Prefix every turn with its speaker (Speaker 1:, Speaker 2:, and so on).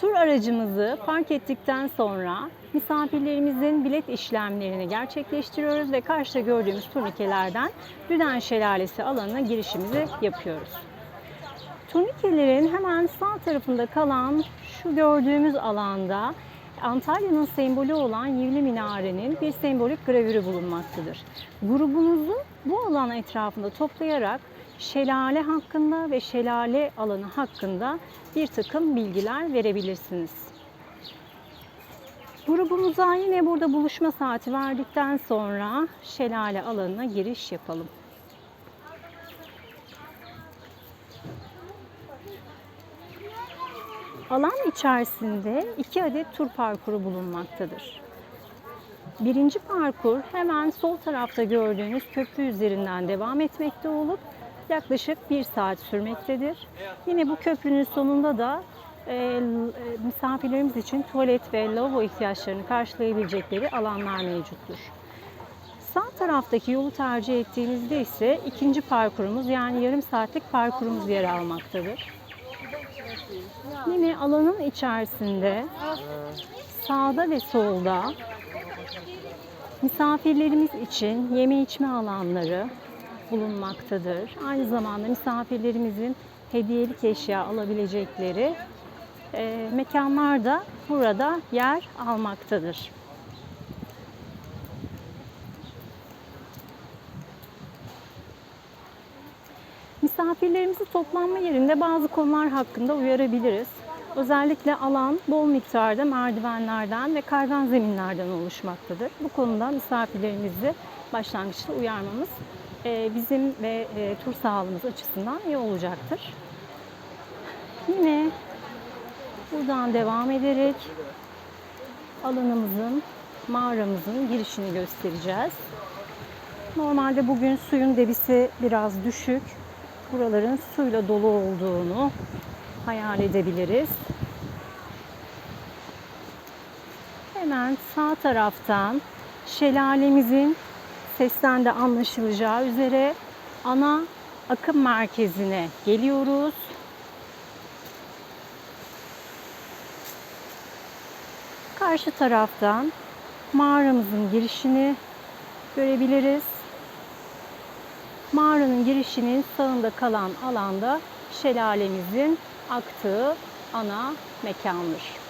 Speaker 1: Tur aracımızı park ettikten sonra misafirlerimizin bilet işlemlerini gerçekleştiriyoruz ve karşıda gördüğümüz turnikelerden Rüden Şelalesi alanına girişimizi yapıyoruz. Turnikelerin hemen sağ tarafında kalan şu gördüğümüz alanda Antalya'nın sembolü olan Yivli Minare'nin bir sembolik gravürü bulunmaktadır. Grubunuzu bu alan etrafında toplayarak şelale hakkında ve şelale alanı hakkında bir takım bilgiler verebilirsiniz. Grubumuza yine burada buluşma saati verdikten sonra şelale alanına giriş yapalım. Alan içerisinde iki adet tur parkuru bulunmaktadır. Birinci parkur hemen sol tarafta gördüğünüz köprü üzerinden devam etmekte olup yaklaşık bir saat sürmektedir. Yine bu köprünün sonunda da e, e, misafirlerimiz için tuvalet ve lavabo ihtiyaçlarını karşılayabilecekleri alanlar mevcuttur. Sağ taraftaki yolu tercih ettiğimizde ise ikinci parkurumuz yani yarım saatlik parkurumuz yer almaktadır. Yine alanın içerisinde sağda ve solda misafirlerimiz için yeme içme alanları bulunmaktadır. Aynı zamanda misafirlerimizin hediyelik eşya alabilecekleri e, mekanlar da burada yer almaktadır. Misafirlerimizi toplanma yerinde bazı konular hakkında uyarabiliriz. Özellikle alan bol miktarda merdivenlerden ve kaygan zeminlerden oluşmaktadır. Bu konuda misafirlerimizi başlangıçta uyarmamız bizim ve e, tur sağlığımız açısından iyi olacaktır. Yine buradan devam ederek alanımızın, mağaramızın girişini göstereceğiz. Normalde bugün suyun debisi biraz düşük. Buraların suyla dolu olduğunu hayal edebiliriz. Hemen sağ taraftan şelalemizin sesten de anlaşılacağı üzere ana akım merkezine geliyoruz. Karşı taraftan mağaramızın girişini görebiliriz. Mağaranın girişinin sağında kalan alanda şelalemizin aktığı ana mekandır.